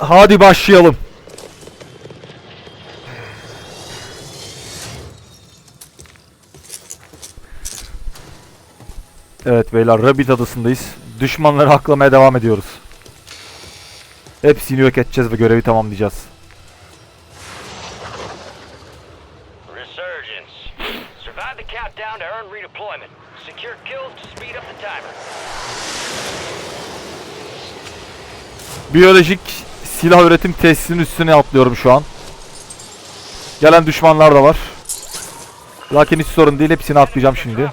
Hadi başlayalım. Evet beyler Rabbit adasındayız. Düşmanları aklamaya devam ediyoruz. Hepsini yok edeceğiz ve görevi tamamlayacağız. Biyolojik silah üretim tesisinin üstüne atlıyorum şu an. Gelen düşmanlar da var. Lakin hiç sorun değil hepsini atlayacağım şimdi.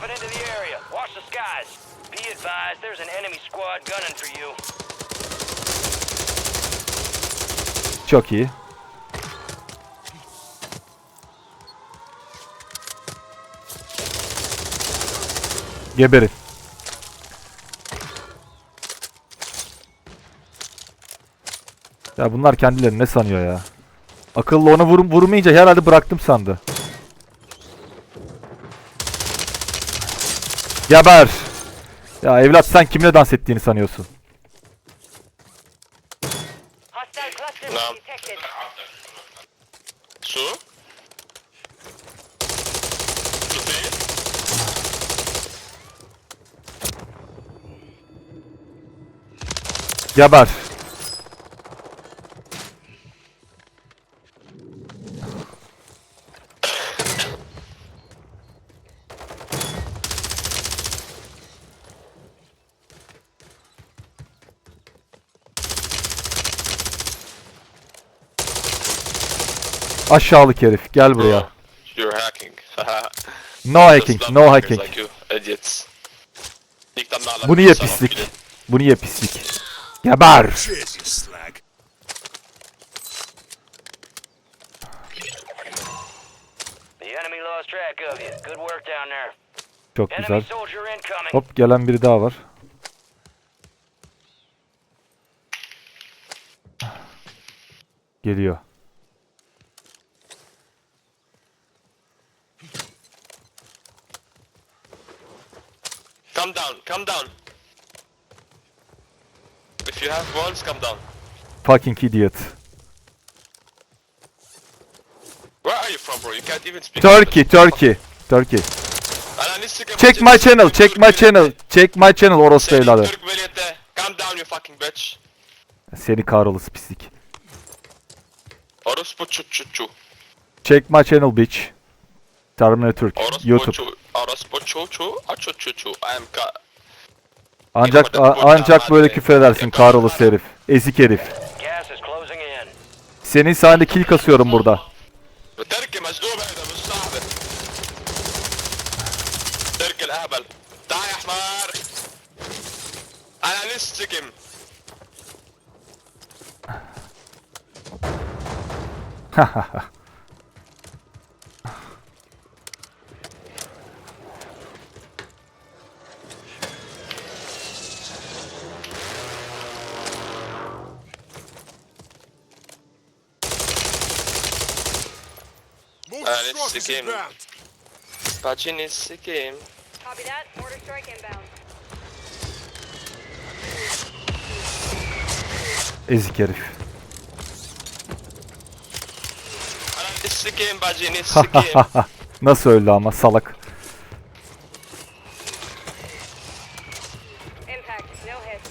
Dropping into the Ya bunlar kendilerini ne sanıyor ya? Akıllı onu vur vurmayınca herhalde bıraktım sandı. Geber. Ya evlat sen kimle dans ettiğini sanıyorsun? Detected. Su? Geber. Aşağılık herif gel buraya. You're hacking. No hacking, no hacking. Like you, idiots. İlk tam na'lem Bunu ye sana pislik. gidin. Bunu ye pislik. Geber. Cheers, you slag. The enemy lost track of you. Good work down there. Çok güzel. Hop gelen biri daha var. Geliyor. Come down, come down. If you have walls, come down. Fucking idiot. Where are you from bro? You can't even speak Turkey, Turkey. Turkey. Check my channel, check my channel. Check my channel orospu evladı. Türk veliyete. Calm down you fucking bitch. Seni kahrolası pislik. Orospu çu çu çu. Check my channel bitch. Terminal Türk. YouTube. Ancak a, ancak böyle küfür edersin kahrolası herif. Ezik herif. Senin sayende kil kasıyorum burada. Ha ha ha. Yani sikeyim. Paçini sikeyim. Copy that. Order strike. Ezik herif. Sikeyim bacını sikeyim. Nasıl öldü ama salak. Impact. No hit.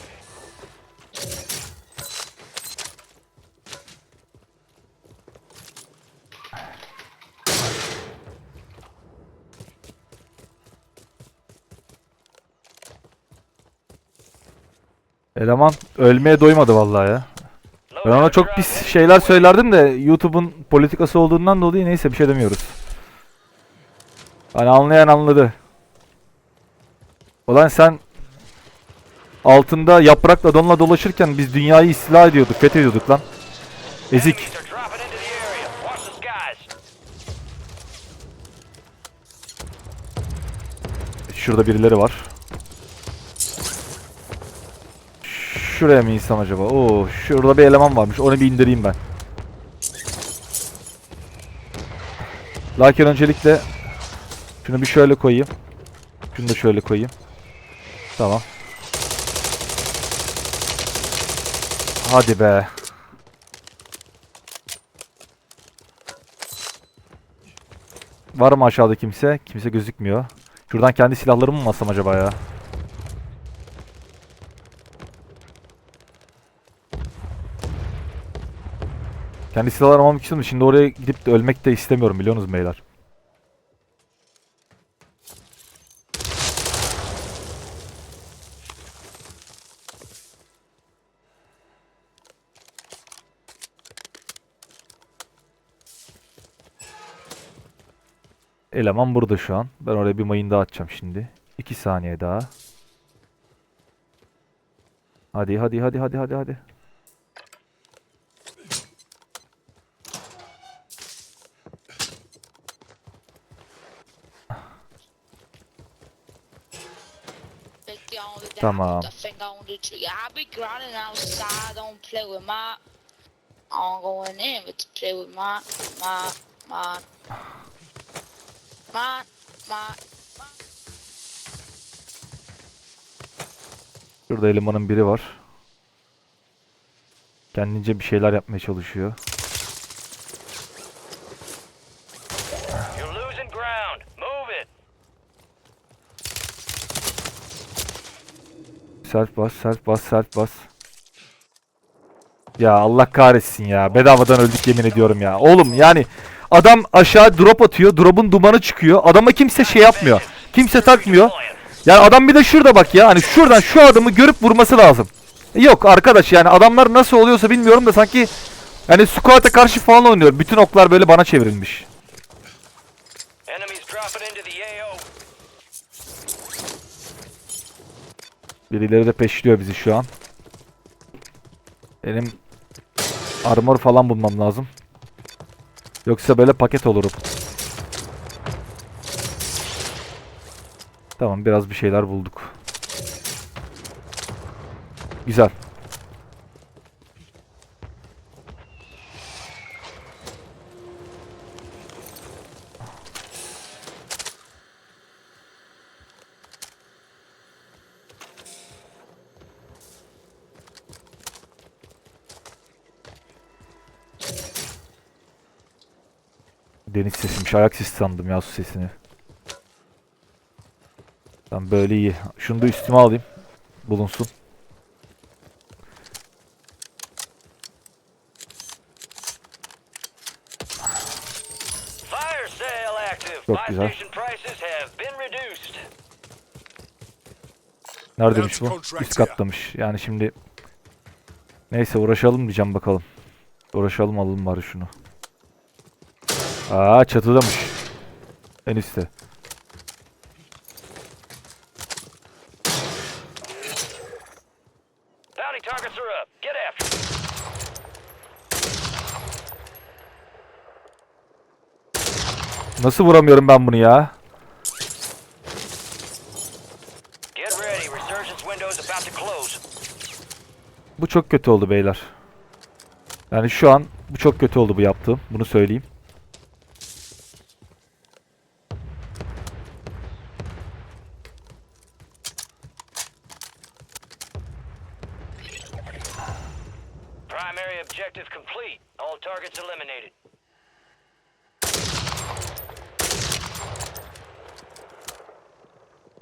Eleman ölmeye doymadı vallahi ya. Ben ona çok pis şeyler söylerdim de YouTube'un politikası olduğundan dolayı neyse bir şey demiyoruz. Hani anlayan anladı. Ulan sen altında yaprakla donla dolaşırken biz dünyayı istila ediyorduk, fethediyorduk lan. Ezik. Şurada birileri var. Şuraya mı insem acaba? Oo, şurada bir eleman varmış. Onu bir indireyim ben. Lakin öncelikle şunu bir şöyle koyayım. Şunu da şöyle koyayım. Tamam. Hadi be. Var mı aşağıda kimse? Kimse gözükmüyor. Şuradan kendi silahlarımı mı alsam acaba ya? Kendi silahlar almam için şimdi oraya gidip de ölmek de istemiyorum biliyorsunuz beyler. Eleman burada şu an. Ben oraya bir mayın daha atacağım şimdi. 2 saniye daha. Hadi hadi hadi hadi hadi hadi. My. Şurada elemanın biri var. Kendince bir şeyler yapmaya çalışıyor. Self bas, self bas, self bas. Ya Allah kahretsin ya. Bedavadan öldük yemin ediyorum ya. Oğlum yani adam aşağı drop atıyor. Drop'un dumanı çıkıyor. Adama kimse şey yapmıyor. Kimse takmıyor. Yani adam bir de şurada bak ya. Hani şuradan şu adamı görüp vurması lazım. Yok arkadaş yani adamlar nasıl oluyorsa bilmiyorum da sanki yani squat'a karşı falan oynuyor. Bütün oklar böyle bana çevrilmiş. Birileri de peşliyor bizi şu an. Benim armor falan bulmam lazım. Yoksa böyle paket olurum. Tamam biraz bir şeyler bulduk. Güzel. Deniz sesiymiş. Ayak sesi sandım ya su sesini. Tamam böyle iyi. Şunu da üstüme alayım. Bulunsun. Fire sale active. Çok güzel. station prices have been reduced. Neredeymiş bu? Üst katlamış. Yani şimdi neyse uğraşalım diyeceğim bakalım. Uğraşalım alalım bari şunu. Aa çatıdamış. En üstte. Nasıl vuramıyorum ben bunu ya? Bu çok kötü oldu beyler. Yani şu an bu çok kötü oldu bu yaptığım. Bunu söyleyeyim.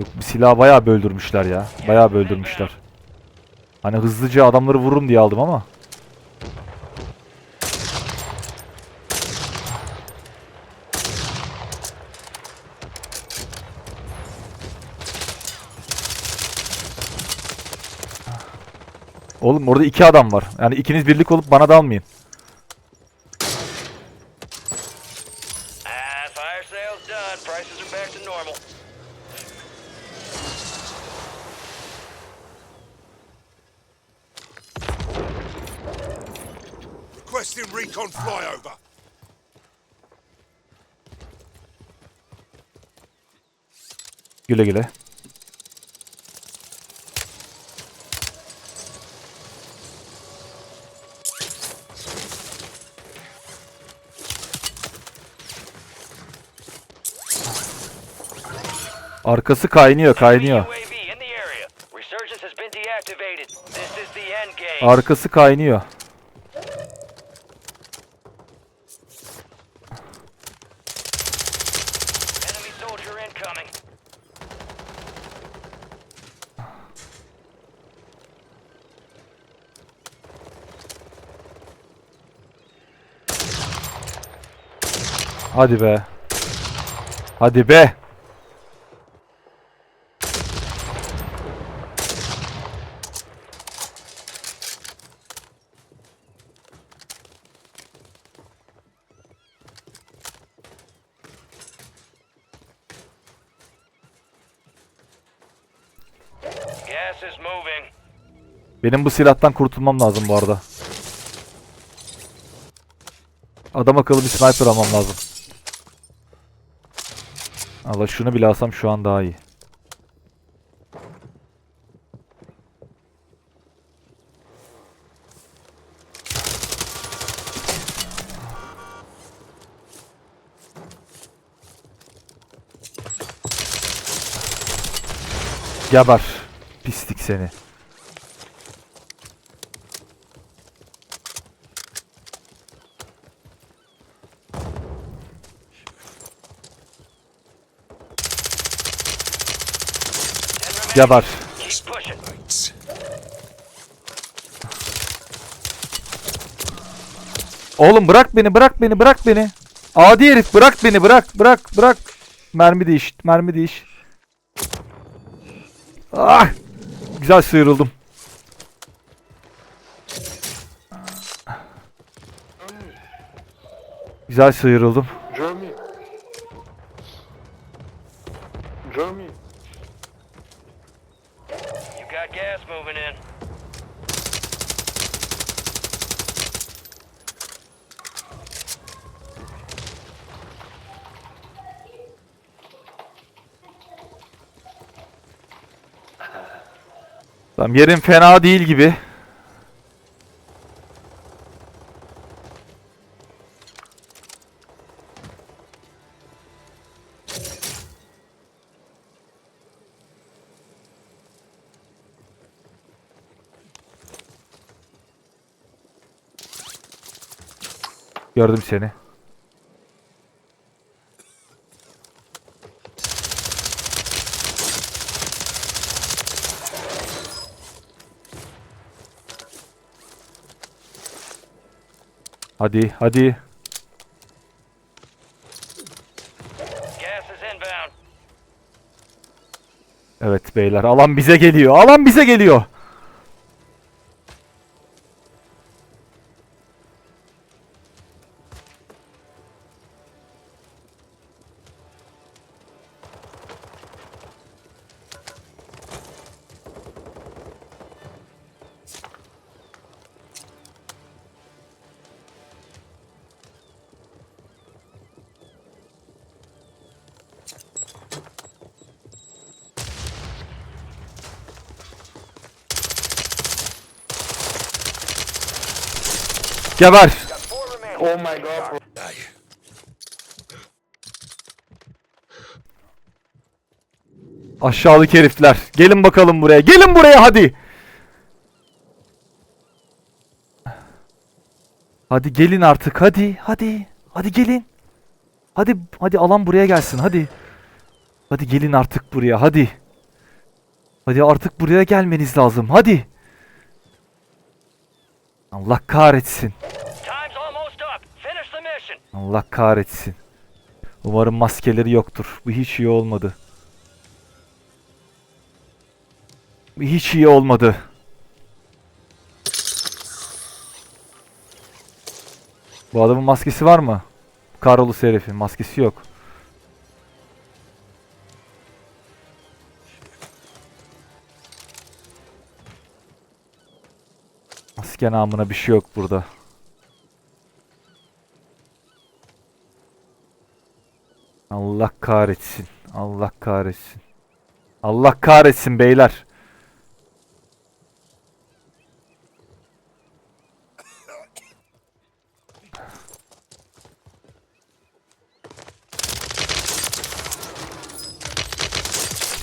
Yok, bu silahı bayağı böldürmüşler ya. Bayağı böldürmüşler. Hani hızlıca adamları vururum diye aldım ama. Oğlum orada iki adam var. Yani ikiniz birlik olup bana dalmayın. Requesting recon flyover. Güle güle. Arkası kaynıyor, kaynıyor. UAV in Hadi be. Hadi be. Gas is moving. Benim bu silahtan kurtulmam lazım bu arada. Adam akıllı bir sniper almam lazım. Allah şunu bile alsam şu an daha iyi. Geber. Pislik seni. Keep pushing. Oğlum bırak beni, bırak beni, bırak beni. Adi herif bırak beni, bırak, bırak, bırak. Mermi değiş, mermi değiş. Ah! Güzel sıyrıldım. Güzel sıyrıldım. Jeremy. Jeremy. Tamam yerin fena değil gibi. Gördüm seni. Hadi, hadi. Gas is inbound. Evet beyler, alan bize geliyor. Alan bize geliyor. Geber. Oh my god. Aşağılık herifler. Gelin bakalım buraya. Gelin buraya hadi. Hadi gelin artık. Hadi. Hadi. Hadi gelin. Hadi hadi alan buraya gelsin. Hadi. Hadi gelin artık buraya. Hadi. Hadi artık buraya gelmeniz lazım. Hadi. Allah kahretsin. Allah kahretsin. Umarım maskeleri yoktur. Bu hiç iyi olmadı. Bu hiç iyi olmadı. Bu adamın maskesi var mı? Karolus herifin maskesi yok. Maske namına bir şey yok burada. Allah kahretsin. Allah kahretsin. Allah kahretsin beyler.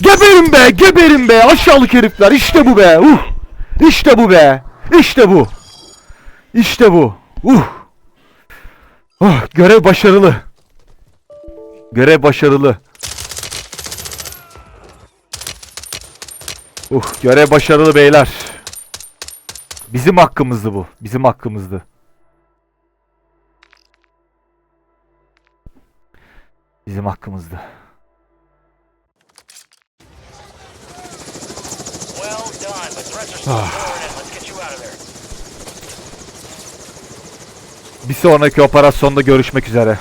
Geberin be, geberin be. Aşağılık herifler. İşte bu be. Uh. İşte bu be. İşte bu. İşte bu. Uh. Oh, görev başarılı. Görev başarılı. Uh, görev başarılı beyler. Bizim hakkımızdı bu. Bizim hakkımızdı. Bizim hakkımızdı. There. Bir sonraki operasyonda görüşmek üzere.